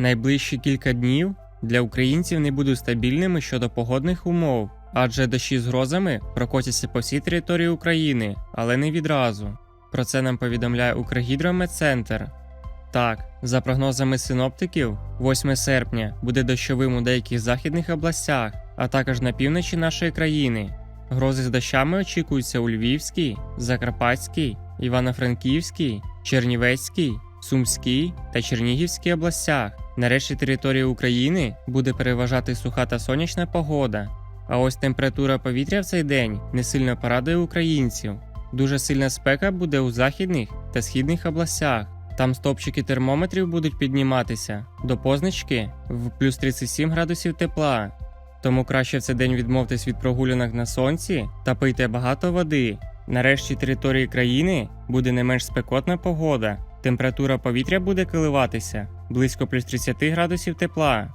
Найближчі кілька днів для українців не будуть стабільними щодо погодних умов, адже дощі з грозами прокотяться по всій території України, але не відразу. Про це нам повідомляє Укргідрометцентр. Так, за прогнозами синоптиків, 8 серпня буде дощовим у деяких західних областях, а також на півночі нашої країни. Грози з дощами очікуються у Львівській, Закарпатській, Івано-Франківській, Чернівецькій, Сумській та Чернігівській областях. На решті території України буде переважати суха та сонячна погода. А ось температура повітря в цей день не сильно порадує українців. Дуже сильна спека буде у західних та східних областях. Там стопчики термометрів будуть підніматися до позначки в плюс 37 градусів тепла. Тому краще в цей день відмовтесь від прогулянок на сонці та пийте багато води. Нарешті території країни буде не менш спекотна погода. Температура повітря буде коливатися близько плюс 30 градусів тепла.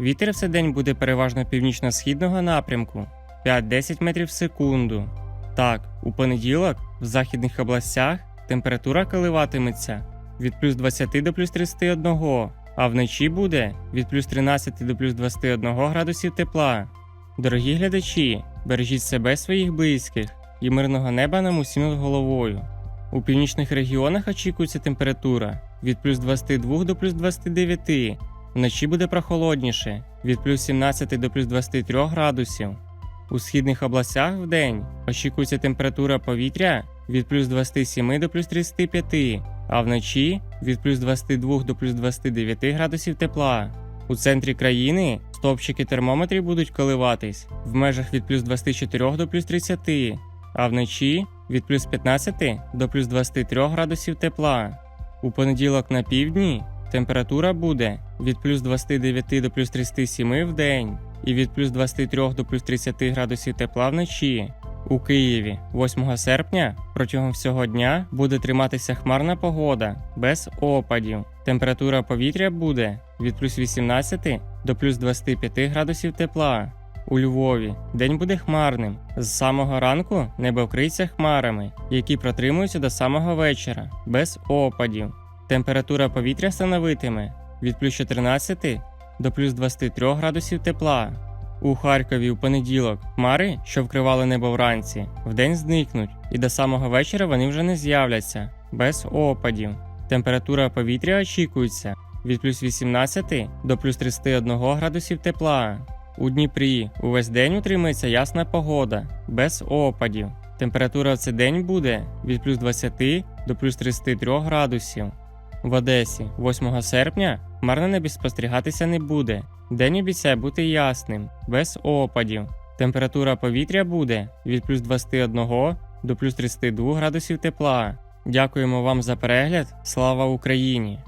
Вітер в цей день буде переважно північно-східного напрямку 5-10 метрів в секунду. Так, у понеділок в західних областях температура коливатиметься від плюс 20 до плюс 31, а вночі буде від плюс 13 до плюс 21 градусів тепла. Дорогі глядачі, бережіть себе своїх близьких і мирного неба нам усім над головою. У північних регіонах очікується температура від плюс 22 до плюс 29, вночі буде прохолодніше від плюс 17 до плюс 23 градусів. У східних областях в день очікується температура повітря від плюс 27 до плюс 35, а вночі від плюс 22 до плюс 29 градусів тепла. У центрі країни стовпчики термометрів будуть коливатись в межах від плюс 24 до плюс 30, а вночі від плюс 15 до плюс 23 градусів тепла. У понеділок на півдні температура буде від плюс 29 до плюс 37 в день і від плюс 23 до плюс 30 градусів тепла вночі. У Києві 8 серпня протягом всього дня буде триматися хмарна погода без опадів. Температура повітря буде від плюс 18 до плюс 25 градусів тепла. У Львові день буде хмарним. З самого ранку небо вкриється хмарами, які протримуються до самого вечора, без опадів. Температура повітря становитиме від плюс 14 до плюс 23 градусів тепла. У Харкові у понеділок хмари, що вкривали небо вранці, вдень зникнуть, і до самого вечора вони вже не з'являться без опадів. Температура повітря очікується від плюс 18 до плюс 31 градусів тепла. У Дніпрі увесь день утримується ясна погода, без опадів. Температура в цей день буде від плюс 20 до плюс 33 градусів. В Одесі 8 серпня марне небі спостерігатися не буде. День обіцяє бути ясним, без опадів. Температура повітря буде від плюс 21 до плюс 32 градусів тепла. Дякуємо вам за перегляд. Слава Україні!